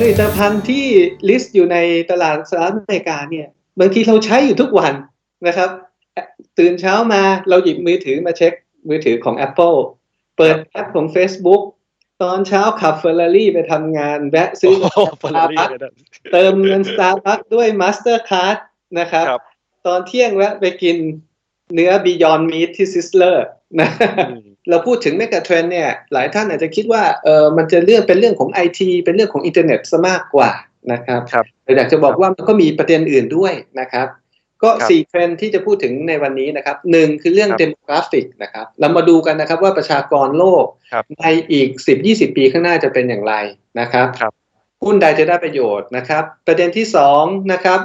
ผลิตภัณฑ์ที่ลิสต์อยู่ในตลาดสหรัฐอเมริกาเนี่ยบางทีเราใช้อยู่ทุกวันนะครับ ตื่นเช้ามาเราหยิบมือถือมาเช็คมือถือของ Apple เปิดแอปของ Facebook ตอนเช้าขับเฟอร์รารี่ไปทำงานแวะซื้อโอ้โหเฟอร์รารี่ก็ได้เติมเงิน Starbucks ด้วย Mastercard นะครับครับ ตอนเที่ยงแวะไปกิน เนื้อ Beyond Meat ที่ซิสเลอร์นะอืมเราพูดถึง Mega Trend เนี่ยหลายท่านอาจจะคิดว่าเออมันจะเรื่องเป็นเรื่องของไอทีเป็นเรื่องของอินเทอร์เน็ตซะมากกว่านะครับครับแต่อยากจะบอกว่ามันก็มีประเด็นอื่นด้วยนะครับ ก็ครับสี่เทรนด์ที่จะพูดถึงในวันนี้นะครับหนึ่งคือเรื่องครับเดโมกราฟิกนะครับเรามาดูกันนะครับว่าประชากรโลกครับในอีก 10-20 ปีข้างหน้าจะเป็นอย่างไรนะครับครับหุ้นใดจะได้ประโยชน์นะครับ ประเด็นที่สองนะครับ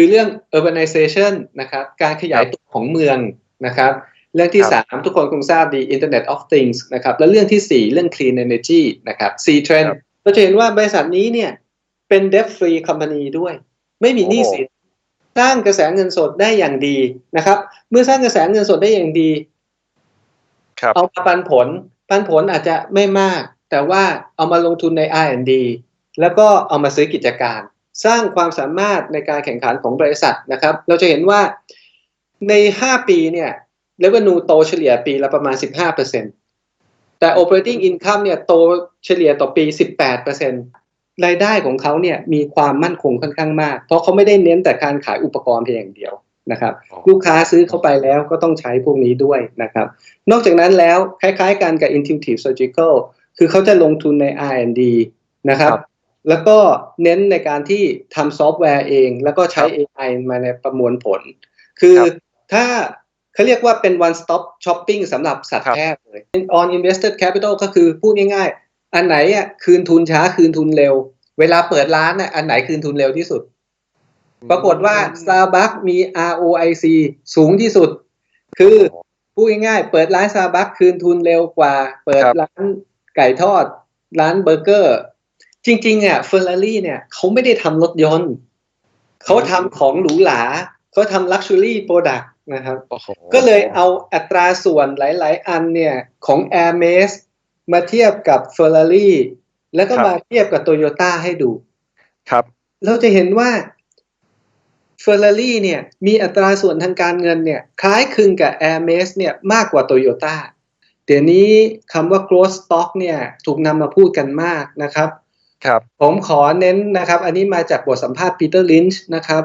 คือเรื่อง urbanization นะครับ การขยายตัวของเมืองนะครับ เรื่องที่ครับสามทุกคนคงทราบดี Internet of Things นะครับ และเรื่องที่สี่เรื่อง clean energy นะครับสี่เทรนครับเราจะเห็นว่าบริษัทนี้เนี่ยเป็น debt free company ด้วย ไม่มีหนี้สินสร้างกระแสเงินสดได้อย่างดีนะครับ เมื่อสร้างกระแสเงินสดได้อย่างดีครับเอามาปันผล ปันผลอาจจะไม่มาก แต่ว่าเอามาลงทุนใน R&D แล้วก็เอามาซื้อกิจการ สร้างความสามารถในการแข่งขันของบริษัทนะครับ เราจะเห็นว่าใน 5 ปีเนี่ย revenue โตเฉลี่ยปีละประมาณ 15%แต่ operating income เนี่ยโตเฉลี่ยต่อปี 18%รายได้ของเขาเนี่ยมีความมั่นคงค่อนข้างมาก เพราะเขาไม่ได้เน้นแต่การขายอุปกรณ์เพียงอย่างเดียวนะครับอ๋อลูกค้าซื้อเข้าไปแล้วก็ต้องใช้พวกนี้ด้วยนะครับ นอกจากนั้นแล้วคล้ายๆกันกับ Intuitive Surgical คือเขาจะลงทุนใน R&D นะครับครับ แล้วก็เน้นในการที่ทำซอฟต์แวร์เอง แล้วก็ใช้ครับ AI มาในประมวลผล คือครับถ้าเขาเรียกว่าเป็น one stop shopping สำหรับสัตครัว์บแพทย์เลย on invested capital ก็คือพูดง่ายๆ อันไหนอะคืนทุนช้าคืนทุนเร็ว เวลาเปิดร้านอะอันไหนคืนทุนเร็วที่สุด ปรากฏว่า Starbucks มี ROIC สูงที่สุด คือพูดง่ายๆ เปิดร้าน Starbucks คืนทุนเร็วกว่า เปิดครับร้านไก่ทอด ร้านเบอร์เกอร์ จริงๆอะเฟอร์รารี่เนี่ยเขาไม่ได้ทำรถยนต์เขาทำของหรูหราเขาทำ luxury product นะครับโอ้โหก็เลยเอาอัตราส่วนหลาย ๆ อันเนี่ยของ Hermes มาเทียบกับ Ferrari แล้วก็มาเทียบกับ Toyota ให้ดู ครับ เราจะเห็นว่า Ferrari เนี่ยมีอัตราส่วนทางการเงินเนี่ยคล้ายคลึงกับ Hermes เนี่ยมากกว่า Toyota เดี๋ยวนี้คำว่า growth stock เนี่ยถูกนำมาพูดกันมากนะครับ ครับผมขอเน้นนะครับ อันนี้มาจากบทสัมภาษณ์ปีเตอร์ลินช์นะครับ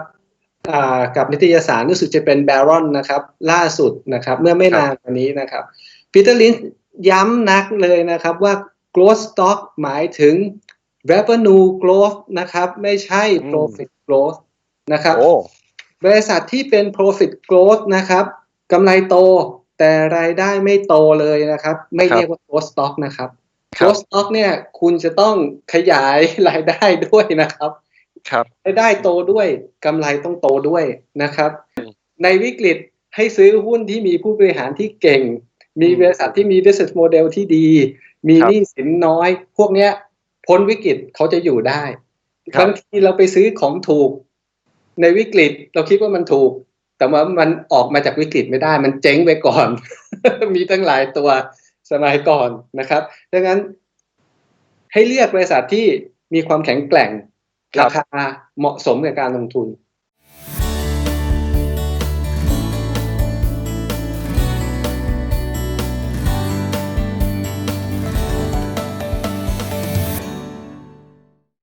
อ่ากับนิตยสารรู้สึกจะเป็น Baron นะครับ ล่าสุดนะครับ เมื่อไม่นานมานี้นะครับปีเตอร์ลินช์ย้ำนักเลยนะครับว่า growth stock หมายถึง revenue growth นะครับ ไม่ใช่อืม profit growth นะครับโอ้บริษัทที่เป็น profit growth นะครับกำไรโตแต่รายได้ไม่โตเลยนะครับ ไม่เรียกว่า growth stock นะครับ ครับ growth stock เนี่ย คุณจะต้องขยายรายได้ด้วยนะครับ ครับรายได้โตด้วยกำไรต้องโตด้วยนะครับอืมในวิกฤตให้ซื้อหุ้นที่มีผู้บริหารที่เก่ง มีอืมบริษัทที่มี business model ที่ดี มีครับหนี้สินน้อย พวกเนี้ยพ้นวิกฤตเขาจะอยู่ได้ครับบางทีเราไปซื้อของถูก ในวิกฤตเราคิดว่ามันถูก แต่ว่ามันออกมาจากวิกฤตไม่ได้ มันเจ๊งไปก่อน มีตั้งหลายตัว สมัยก่อนนะครับ ดังนั้นให้เลือกบริษัทที่มีความแข็งแกร่งครัราบคาเหมาะสมกับการลงทุน